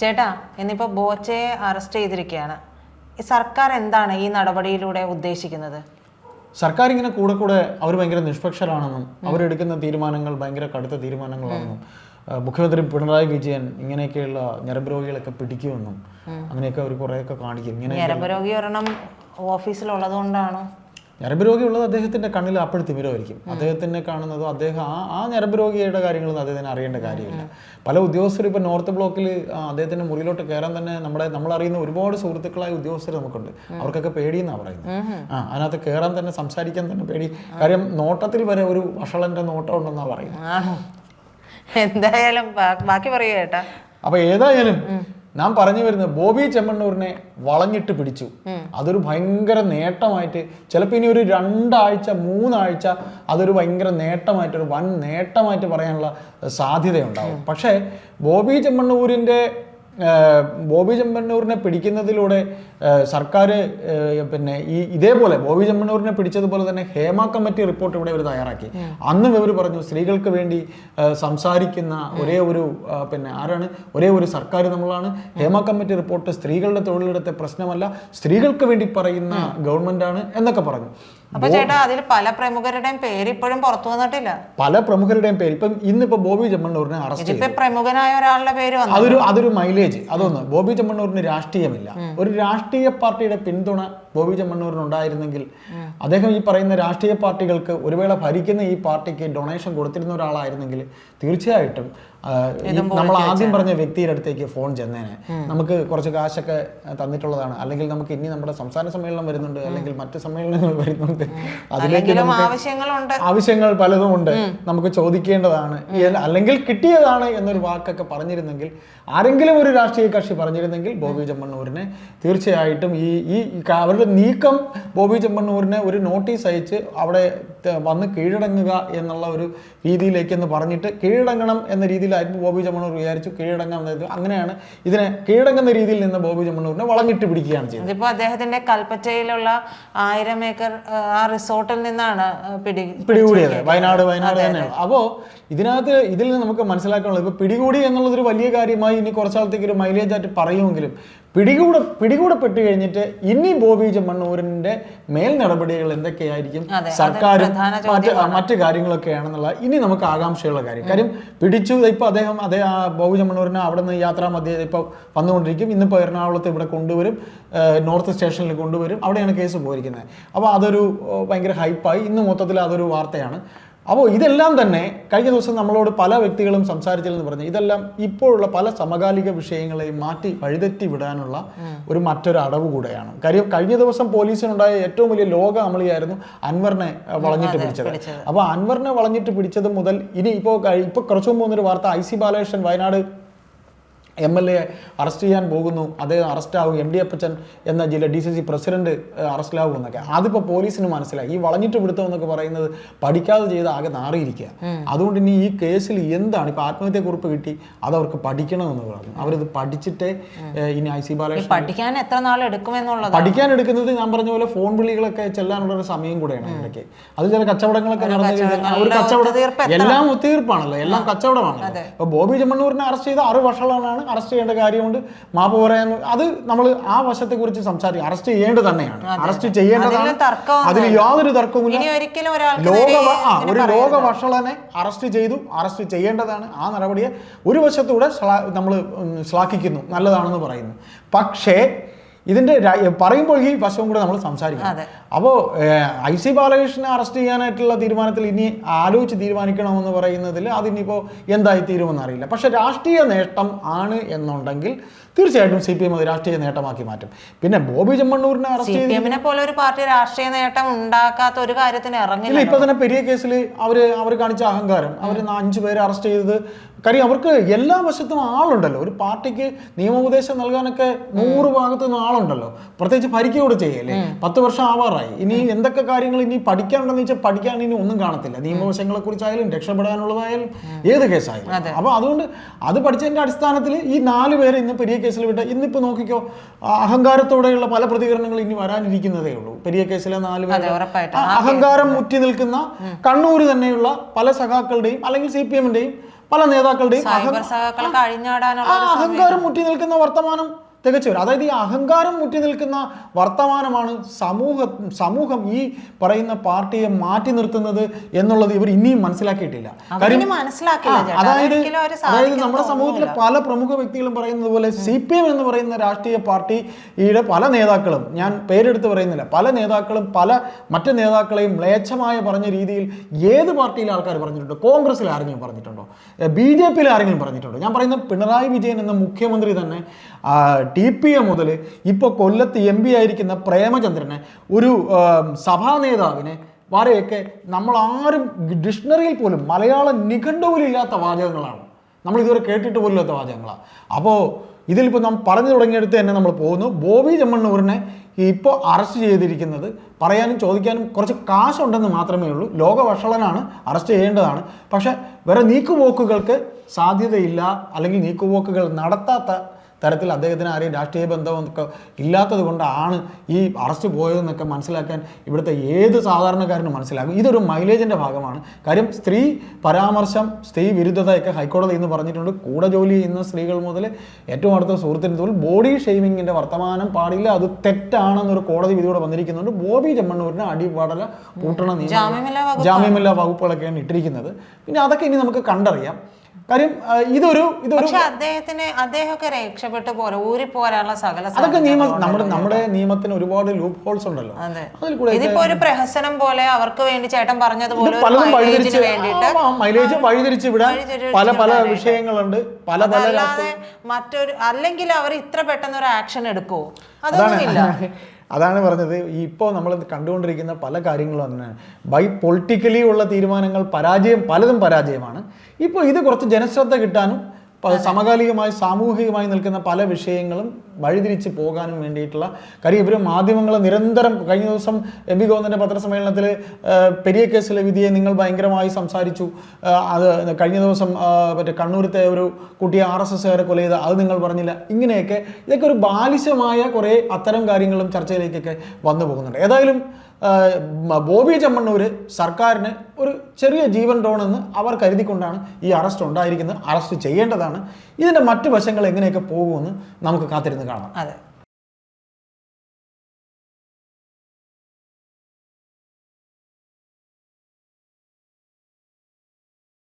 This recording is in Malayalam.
ചേട്ടാ ഇന്നിപ്പോ ബോച്ചയെ അറസ്റ്റ് ചെയ്തിരിക്കുകയാണ് ഈ സർക്കാർ എന്താണ് ഈ നടപടിയിലൂടെ ഉദ്ദേശിക്കുന്നത്? സർക്കാർ ഇങ്ങനെ കൂടെ കൂടെ അവർ ഭയങ്കര നിഷ്പക്ഷരാണെന്നും അവരെടുക്കുന്ന തീരുമാനങ്ങൾ ഭയങ്കര കടുത്ത തീരുമാനങ്ങളാണെന്നും മുഖ്യമന്ത്രി പിണറായി വിജയൻ ഇങ്ങനെയൊക്കെയുള്ള ഞരമ്പ് രോഗികളൊക്കെ പിടിക്കുമെന്നും അങ്ങനെയൊക്കെ അവർ കുറേയൊക്കെ കാണിക്കും. ഇങ്ങനെ ഞരമ്പ് രോഗി ഒരെണ്ണം ഓഫീസിലുള്ളത് കൊണ്ടാണോ ഞരമ്പ് രോഗി ഉള്ളത് അദ്ദേഹത്തിന്റെ കണ്ണിൽ അപ്പോഴും തിമിരമായിരിക്കും അദ്ദേഹത്തിനെ കാണുന്നതോ അദ്ദേഹം ആ ആ ഞരമ്പ് രോഗിയുടെ കാര്യങ്ങളൊന്നും അദ്ദേഹത്തിന് അറിയേണ്ട കാര്യമില്ല. പല ഉദ്യോഗസ്ഥരും ഇപ്പൊ നോർത്ത് ബ്ലോക്കിൽ അദ്ദേഹത്തിന്റെ മുറിയിലോട്ട് കയറാൻ തന്നെ നമ്മുടെ നമ്മൾ അറിയുന്ന ഒരുപാട് സുഹൃത്തുക്കളായ ഉദ്യോഗസ്ഥർ നമുക്കുണ്ട്. അവർക്കൊക്കെ പേടിയെന്നാണ് പറയുന്നത്. ആ അതിനകത്ത് കയറാൻ തന്നെ സംസാരിക്കാൻ തന്നെ പേടി. കാര്യം നോട്ടത്തിൽ വരെ ഒരു വഷളന്റെ നോട്ടം ഉണ്ടെന്നാണ് പറയുന്നത്. എന്തായാലും ബാക്കി പറയുക കേട്ടാ. അപ്പൊ ഏതായാലും ഞാൻ പറഞ്ഞു വരുന്നത് ബോബി ചെമ്മണ്ണൂരിനെ വളഞ്ഞിട്ട് പിടിച്ചു. അതൊരു ഭയങ്കര നേട്ടമായിട്ട് ചിലപ്പോൾ ഇനി ഒരു രണ്ടാഴ്ച മൂന്നാഴ്ച അതൊരു ഭയങ്കര നേട്ടമായിട്ട് ഒരു വൻ നേട്ടമായിട്ട് പറയാനുള്ള സാധ്യതയുണ്ടാവും. പക്ഷേ ബോബി ചെമ്മണ്ണൂരിന്റെ ബോബി ചെമ്മണ്ണൂരിനെ പിടിക്കുന്നതിലൂടെ സർക്കാർ പിന്നെ ഈ ഇതേപോലെ ബോബി ചെമ്മണ്ണൂരിനെ പിടിച്ചതുപോലെ തന്നെ ഹേമ കമ്മിറ്റി റിപ്പോർട്ട് ഇവിടെ ഇവർ തയ്യാറാക്കി. അന്നും ഇവർ പറഞ്ഞു സ്ത്രീകൾക്ക് വേണ്ടി സംസാരിക്കുന്ന ഒരേ ഒരു പിന്നെ ആരാണ്? ഒരേ ഒരു സർക്കാർ നമ്മളാണ്. ഹേമ കമ്മിറ്റി റിപ്പോർട്ട് സ്ത്രീകളുടെ തൊഴിലിടത്തെ പ്രശ്നമല്ല സ്ത്രീകൾക്ക് വേണ്ടി പറയുന്ന ഗവൺമെന്റാണ് എന്നൊക്കെ പറഞ്ഞു. അപ്പൊ ചേട്ടാ അതിൽ പല പ്രമുഖരുടെയും പേര് ഇപ്പോഴും പുറത്തു വന്നിട്ടില്ല? പല പ്രമുഖരുടെയും പേര്. ഇപ്പം ഇന്നിപ്പോ ബോബി ചെമ്മണ്ണൂരിനെ അറസ്റ്റ് ചെയ്തു. പ്രമുഖനായ ഒരാളുടെ പേര് അതൊരു അതൊരു മൈലേജ് അതൊന്ന്. ബോബി ചെമ്മണ്ണൂരിന് രാഷ്ട്രീയമില്ല. ഒരു രാഷ്ട്രീയ പാർട്ടിയുടെ പിന്തുണ ബോബി ചെമ്മണ്ണൂരിനുണ്ടായിരുന്നെങ്കിൽ അദ്ദേഹം ഈ പറയുന്ന രാഷ്ട്രീയ പാർട്ടികൾക്ക് ഒരുവേള ഭരിക്കുന്ന ഈ പാർട്ടിക്ക് ഡൊണേഷൻ കൊടുത്തിരുന്ന ഒരാളായിരുന്നെങ്കിൽ തീർച്ചയായിട്ടും നമ്മൾ ആദ്യം പറഞ്ഞ വ്യക്തിയുടെ അടുത്തേക്ക് ഫോൺ ചെന്നേനെ. നമുക്ക് കുറച്ച് കാശൊക്കെ തന്നിട്ടുള്ളതാണ്. അല്ലെങ്കിൽ നമുക്ക് ഇനി നമ്മുടെ സംസ്ഥാന സമ്മേളനം വരുന്നുണ്ട് അല്ലെങ്കിൽ മറ്റു സമ്മേളനങ്ങൾ വരുന്നുണ്ട്. അതിലേക്ക് ആവശ്യങ്ങൾ പലതും ഉണ്ട്. നമുക്ക് ചോദിക്കേണ്ടതാണ്. അല്ലെങ്കിൽ കിട്ടിയതാണ് എന്നൊരു വാക്കൊക്കെ പറഞ്ഞിരുന്നെങ്കിൽ ആരെങ്കിലും ഒരു രാഷ്ട്രീയ കക്ഷി പറഞ്ഞിരുന്നെങ്കിൽ ബോബി ചെമ്മണ്ണൂരിനെ തീർച്ചയായിട്ടും ഈ ഈ ക- അവരുടെ നീക്കം ബോബി ചെമ്മണ്ണൂരിനെ ഒരു നോട്ടീസ് അയച്ച് അവിടെ വന്ന് കീഴടങ്ങുക എന്നുള്ള ഒരു രീതിയിലേക്ക് എന്ന് പറഞ്ഞിട്ട് കീഴടങ്ങണം എന്ന രീതിയിലായിരുന്നു ബോബി ചെമ്മണ്ണൂർ വിചാരിച്ചു കീഴടങ്ങാം എന്നത് അങ്ങനെയാണ് ഇതിനെ കീഴടങ്ങുന്ന രീതിയിൽ നിന്ന് ബോബി ചെമ്മണ്ണൂരിനെ വളഞ്ഞിട്ട് പിടിക്കുകയാണ് ചെയ്തത്. ഇപ്പോൾ അദ്ദേഹത്തിന്റെ കൽപ്പറ്റയിലുള്ള ആയിരം ഏക്കർ ആ, റിസോർട്ടിൽ നിന്നാണ് പിടി പിടികൂടിയത്. വയനാട് വയനാട് തന്നെയാണ്. അപ്പോൾ ഇതിനകത്ത് ഇതിൽ നിന്ന് നമുക്ക് മനസ്സിലാക്കാനുള്ളത് ഇപ്പോൾ പിടികൂടി എന്നുള്ളതൊരു വലിയ കാര്യമായി ഇനി കുറച്ചാളത്തേക്ക് ഒരു മൈലേജ് ആയിട്ട് പറയുമെങ്കിലും പിടികൂട പിടികൂടപ്പെട്ട് കഴിഞ്ഞിട്ട് ഇനി ബോബി ചെമ്മണ്ണൂരിന്റെ മേൽ നടപടികൾ എന്തൊക്കെയായിരിക്കും? സർക്കാരും മറ്റ് മറ്റ് കാര്യങ്ങളൊക്കെയാണെന്നുള്ള ഇനി നമുക്ക് ആകാംക്ഷയുള്ള കാര്യം. കാര്യം പിടിച്ചു ഇപ്പൊ അദ്ദേഹം അതേ ആ ബോബി ചെമ്മണ്ണൂരിനെ അവിടെ നിന്ന് യാത്രാ മധ്യ ഇപ്പൊ വന്നുകൊണ്ടിരിക്കും. ഇന്നിപ്പോ എറണാകുളത്ത് ഇവിടെ കൊണ്ടുവരും. നോർത്ത് സ്റ്റേഷനിൽ കൊണ്ടുവരും. അവിടെയാണ് കേസ് പോയിരിക്കുന്നത്. അപ്പോൾ അതൊരു ഭയങ്കര ഹൈപ്പായി. ഇന്ന് മൊത്തത്തിൽ അതൊരു വാർത്തയാണ്. അപ്പോൾ ഇതെല്ലാം തന്നെ കഴിഞ്ഞ ദിവസം നമ്മളോട് പല വ്യക്തികളും സംസാരിച്ചില്ലെന്ന് പറഞ്ഞു ഇതെല്ലാം ഇപ്പോഴുള്ള പല സമകാലിക വിഷയങ്ങളെയും മാറ്റി വഴിതെറ്റി വിടാനുള്ള ഒരു മറ്റൊരു അടവ് കൂടെയാണ്. കാര്യം കഴിഞ്ഞ ദിവസം പോലീസിനുണ്ടായ ഏറ്റവും വലിയ ലോക അമളിയായിരുന്നു അൻവറിനെ വളഞ്ഞിട്ട് പിടിച്ചത്. അപ്പോൾ അൻവറിനെ വളഞ്ഞിട്ട് പിടിച്ചത് മുതൽ ഇനി ഇപ്പോൾ ഇപ്പോൾ കുറച്ചു മുമ്പ് ഒരു വാർത്ത I C Balakrishnan Wayanad M L A arrest ചെയ്യാൻ പോകുന്നു. അദ്ദേഹം അറസ്റ്റാവും എം ഡി അപ്പച്ചൻ എന്ന ജില്ല ഡി സി സി പ്രസിഡന്റ് അറസ്റ്റിലാവും എന്നൊക്കെ അതിപ്പോൾ പോലീസിന് മനസ്സിലായി. ഈ വളഞ്ഞിട്ട് പിടുത്തം എന്നൊക്കെ പറയുന്നത് പഠിക്കാതെ ചെയ്ത് ആകെ നാറിയിരിക്കുക അതുകൊണ്ട് ഇനി ഈ കേസിൽ എന്താണ് ഇപ്പോൾ ആത്മഹത്യക്കുറിപ്പ് കിട്ടി അത് അവർക്ക് പഠിക്കണമെന്ന് പറഞ്ഞു. അവരിത് പഠിച്ചിട്ടേ ഇനി ഐ സി ബാലകൃഷ്ണൻ പഠിക്കാൻ എത്ര നാൾ എടുക്കുമെന്നുള്ളത് പഠിക്കാൻ എടുക്കുന്നത് ഞാൻ പറഞ്ഞ പോലെ ഫോൺ വിളികളൊക്കെ ചെല്ലാനുള്ള ഒരു സമയം കൂടെയാണ് ഇടയ്ക്ക്. അത് ചില കച്ചവടങ്ങളൊക്കെ നടന്നു കഴിഞ്ഞാൽ ആ ഒരു കച്ചവടം എല്ലാം ഒത്തുതീർപ്പാണല്ലോ. എല്ലാം കച്ചവടമാണല്ലോ. ഇപ്പൊ ബോബി ചെമ്മണ്ണൂരിനെ അറസ്റ്റ് ചെയ്ത ആറ് വർഷങ്ങളാണ് അറസ്റ്റ് ചെയ്യേണ്ട കാര്യമുണ്ട്. മാപ്പ് പറയാൻ അത് നമ്മൾ ആ വശത്തെ കുറിച്ച് സംസാരിക്കും. അറസ്റ്റ് ചെയ്യേണ്ടത് തന്നെയാണ്. അറസ്റ്റ് ചെയ്യേണ്ടതാണ്. അതിന് അതിൽ യാതൊരു തർക്കവുമില്ല. ഒരാൾക്ക് ലോക ആ ഒരു ലോക വഷളനെ അറസ്റ്റ് ചെയ്തു. അറസ്റ്റ് ചെയ്യേണ്ടതാണ്. ആ നടപടിയെ ഒരു വശത്തൂടെ നമ്മൾ ശ്ലാഘിക്കുന്നു നല്ലതാണെന്ന് പറയുന്നു. പക്ഷേ ഇതിന്റെ പറയുമ്പോൾ ഈ വശവും കൂടെ നമ്മൾ സംസാരിക്കണം. അപ്പോ അപ്പോൾ ഐ സി ബാലകൃഷ്ണനെ അറസ്റ്റ് ചെയ്യാനായിട്ടുള്ള തീരുമാനത്തിൽ ഇനി ആലോചിച്ച് തീരുമാനിക്കണമെന്ന് പറയുന്നതിൽ അതിനിപ്പോൾ എന്തായി തീരുമെന്ന് അറിയില്ല. പക്ഷേ രാഷ്ട്രീയ നേട്ടം ആണ് എന്നുണ്ടെങ്കിൽ തീർച്ചയായിട്ടും സി പി എം അത് രാഷ്ട്രീയ നേട്ടമാക്കി മാറ്റും. പിന്നെ ബോബി ചെമ്മണ്ണൂരിനെ അറസ്റ്റ് ചെയ്ത് പോലെ ഒരു പാർട്ടി രാഷ്ട്രീയ നേട്ടം ഉണ്ടാക്കാത്ത ഒരു കാര്യത്തിന് ഇറങ്ങില്ല ഇപ്പൊ തന്നെ പെരിയ കേസിൽ അവർ അവർ കാണിച്ച അഹങ്കാരം അവർ അഞ്ചു പേരെ അറസ്റ്റ് ചെയ്തത്. കാര്യം അവർക്ക് എല്ലാ വശത്തും ആളുണ്ടല്ലോ. ഒരു പാർട്ടിക്ക് നിയമോപദേശം നൽകാനൊക്കെ നൂറ് ഭാഗത്തു നിന്ന് ആളുണ്ടല്ലോ. പ്രത്യേകിച്ച് കൂടെ ചെയ്യല്ലേ? പത്ത് വർഷം ആവാറായി. ഇനി എന്തൊക്കെ കാര്യങ്ങൾ ഇനി പഠിക്കാനുണ്ടെന്ന് വെച്ചാൽ പഠിക്കാൻ ഇനി ഒന്നും കാണത്തില്ല. നിയമവശങ്ങളെ കുറിച്ചായാലും രക്ഷപ്പെടാനുള്ളതായാലും ഏത് കേസായാലും. അപ്പൊ അതുകൊണ്ട് അത് പഠിച്ചതിന്റെ അടിസ്ഥാനത്തിൽ ഈ നാല് പേരെ ഇന്ന് പെരിയ കേസിൽ വിട്ട ഇന്നിപ്പോ നോക്കിക്കോ അഹങ്കാരത്തോടെയുള്ള പല പ്രതികരണങ്ങൾ ഇനി വരാനിരിക്കുന്നതേ ഉള്ളൂ. പെരിയ കേസിലെ നാല് പേര് അഹങ്കാരം മുറ്റി നിൽക്കുന്ന കണ്ണൂർ തന്നെയുള്ള പല സഖാക്കളുടെയും അല്ലെങ്കിൽ സി പി എമ്മിന്റെയും പല നേതാക്കളുടെയും അഹങ്കാരം മുറ്റി നിൽക്കുന്ന വർത്തമാനം തികച്ചു വരും. അതായത് ഈ അഹങ്കാരം മുറ്റി നിൽക്കുന്ന വർത്തമാനമാണ് സമൂഹ സമൂഹം ഈ പറയുന്ന പാർട്ടിയെ മാറ്റി നിർത്തുന്നത് എന്നുള്ളത് ഇവർ ഇനിയും മനസ്സിലാക്കിയിട്ടില്ല. അതായത് അതായത് നമ്മുടെ സമൂഹത്തിലെ പല പ്രമുഖ വ്യക്തികളും പറയുന്നത് പോലെ സി പി എം എന്ന് പറയുന്ന രാഷ്ട്രീയ പാർട്ടിയുടെ പല നേതാക്കളും ഞാൻ പേരെടുത്ത് പറയുന്നില്ല പല നേതാക്കളും പല മറ്റു നേതാക്കളെയും മ്ലേച്ഛമായ പറഞ്ഞ രീതിയിൽ ഏത് പാർട്ടിയിലെ ആൾക്കാർ പറഞ്ഞിട്ടുണ്ടോ? കോൺഗ്രസ്സിൽ ആരെങ്കിലും പറഞ്ഞിട്ടുണ്ടോ? ബി ജെ പിയിൽ ആരെങ്കിലും പറഞ്ഞിട്ടുണ്ടോ? ഞാൻ പറയുന്ന പിണറായി വിജയൻ എന്ന മുഖ്യമന്ത്രി തന്നെ ടി പി എ മുതൽ ഇപ്പോൾ കൊല്ലത്ത് എം പി ആയിരിക്കുന്ന പ്രേമചന്ദ്രനെ ഒരു സഭാ നേതാവിനെ വരെയൊക്കെ നമ്മൾ ആരും ഡിക്ഷണറിയിൽ പോലും മലയാള നിഘണ്ടുവിലില്ലാത്ത വാചകങ്ങളാണ്. നമ്മൾ ഇതുവരെ കേട്ടിട്ട് പോലും ഇല്ലാത്ത വാചകങ്ങളാണ്. അപ്പോൾ ഇതിലിപ്പോൾ നാം പറഞ്ഞു തുടങ്ങിയെടുത്ത് തന്നെ നമ്മൾ പോകുന്നു. ബോബി ചെമ്മണ്ണൂരിനെ ഇപ്പോൾ അറസ്റ്റ് ചെയ്തിരിക്കുന്നത് പറയാനും ചോദിക്കാനും കുറച്ച് കാശുണ്ടെന്ന് മാത്രമേ ഉള്ളൂ. ലോകവഷളനാണ് അറസ്റ്റ് ചെയ്യേണ്ടതാണ്. പക്ഷേ വേറെ നീക്കുപോക്കുകൾക്ക് സാധ്യതയില്ല അല്ലെങ്കിൽ നീക്കുപോക്കുകൾ നടത്താത്ത തരത്തിൽ അദ്ദേഹത്തിന് ആരെയും രാഷ്ട്രീയ ബന്ധമൊക്കെ ഇല്ലാത്തത് കൊണ്ടാണ് ഈ അറസ്റ്റ് പോയതെന്നൊക്കെ മനസ്സിലാക്കാൻ ഇവിടുത്തെ ഏത് സാധാരണക്കാരനും മനസ്സിലാകും. ഇതൊരു മൈലേജിന്റെ ഭാഗമാണ്. കാര്യം സ്ത്രീ പരാമർശം സ്ത്രീ വിരുദ്ധതയൊക്കെ ഹൈക്കോടതി ഇന്ന് പറഞ്ഞിട്ടുണ്ട്. കൂടെ ജോലി ചെയ്യുന്ന സ്ത്രീകൾ മുതൽ ഏറ്റവും അടുത്ത സുഹൃത്തിന് തോൽ ബോഡി ഷെയ്മിങ്ങിന്റെ വർത്തമാനം പാടില്ല. അത് തെറ്റാണെന്നൊരു കോടതി വിധിയോടെ വന്നിരിക്കുന്നുണ്ട്. ബോബി ചെമ്മണ്ണൂരിന് അടിപാടല പൂട്ടണ നിയമം ജാമ്യമില്ലാ വകുപ്പുകളൊക്കെയാണ് ഇട്ടിരിക്കുന്നത്. പിന്നെ അതൊക്കെ ഇനി നമുക്ക് കണ്ടറിയാം. കാര്യം ഇതൊരു ഇതൊരു അദ്ദേഹത്തിന് അദ്ദേഹമൊക്കെ രക്ഷപ്പെട്ടു ഊരി പോരാനുള്ള സകല അതൊക്കെ നിയമ നമ്മുടെ നമ്മുടെ നിയമത്തിന് ഒരുപാട് ലൂപ്പ് ഹോൾസ് ഉണ്ടല്ലോ അതിൽ കൂടെ ഇതിപ്പോ ഒരു പ്രഹസനം പോലെ അവർക്ക് വേണ്ടി ചേട്ടൻ പറഞ്ഞതുപോലെ പലതും വഴിതിരിച്ച് മൈലേജ് വഴിതിരിച്ച് വിടാൻ പല പല വിഷയങ്ങളുണ്ട്. പല പല മറ്റൊരു അല്ലെങ്കിൽ അവർ ഇത്ര പെട്ടെന്ന് ഒരു ആക്ഷൻ എടുക്കുവോ അതൊന്നുമില്ല. അതാണ് പറഞ്ഞത്. ഇപ്പോൾ നമ്മൾ കണ്ടുകൊണ്ടിരിക്കുന്ന പല കാര്യങ്ങളും തന്നെയാണ് ബൈ പൊളിറ്റിക്കലി ഉള്ള തീരുമാനങ്ങൾ പരാജയം പലതും പരാജയമാണ്. ഇപ്പോൾ ഇത് കുറച്ച് ജനശ്രദ്ധ കിട്ടാനും പ- സമകാലികമായി സാമൂഹികമായി നിൽക്കുന്ന പല വിഷയങ്ങളും വഴിതിരിച്ച് പോകാനും വേണ്ടിയിട്ടുള്ള കാര്യം. ഇവർ മാധ്യമങ്ങൾ നിരന്തരം കഴിഞ്ഞ ദിവസം എം വി ഗോവിന്ദന്റെ പത്രസമ്മേളനത്തിൽ പെരിയ കേസിലെ വിധിയെ നിങ്ങൾ ഭയങ്കരമായി സംസാരിച്ചു. അത് കഴിഞ്ഞ ദിവസം മറ്റേ കണ്ണൂരത്തെ ഒരു കുട്ടിയെ ആർ എസ് എസ്സുകാരെ കൊല ചെയ്ത അത് നിങ്ങൾ പറഞ്ഞില്ല. ഇങ്ങനെയൊക്കെ ഇതൊക്കെ ഒരു ബാലിശമായ കുറേ അത്തരം കാര്യങ്ങളും ചർച്ചയിലേക്കൊക്കെ വന്നു പോകുന്നുണ്ട്. ഏതായാലും ബോബി ചെമ്മണ്ണൂര് സർക്കാരിന് ഒരു ചെറിയ ജീവൻ ഡോണെന്ന് അവർ കരുതിക്കൊണ്ടാണ് ഈ അറസ്റ്റ് ഉണ്ടായിരിക്കുന്നത്. അറസ്റ്റ് ചെയ്യേണ്ടതാണ്. ഇതിന്റെ മറ്റു വശങ്ങൾ എങ്ങനെയൊക്കെ പോകുമെന്ന് നമുക്ക് കാത്തിരുന്ന് കാണാം. അതെ.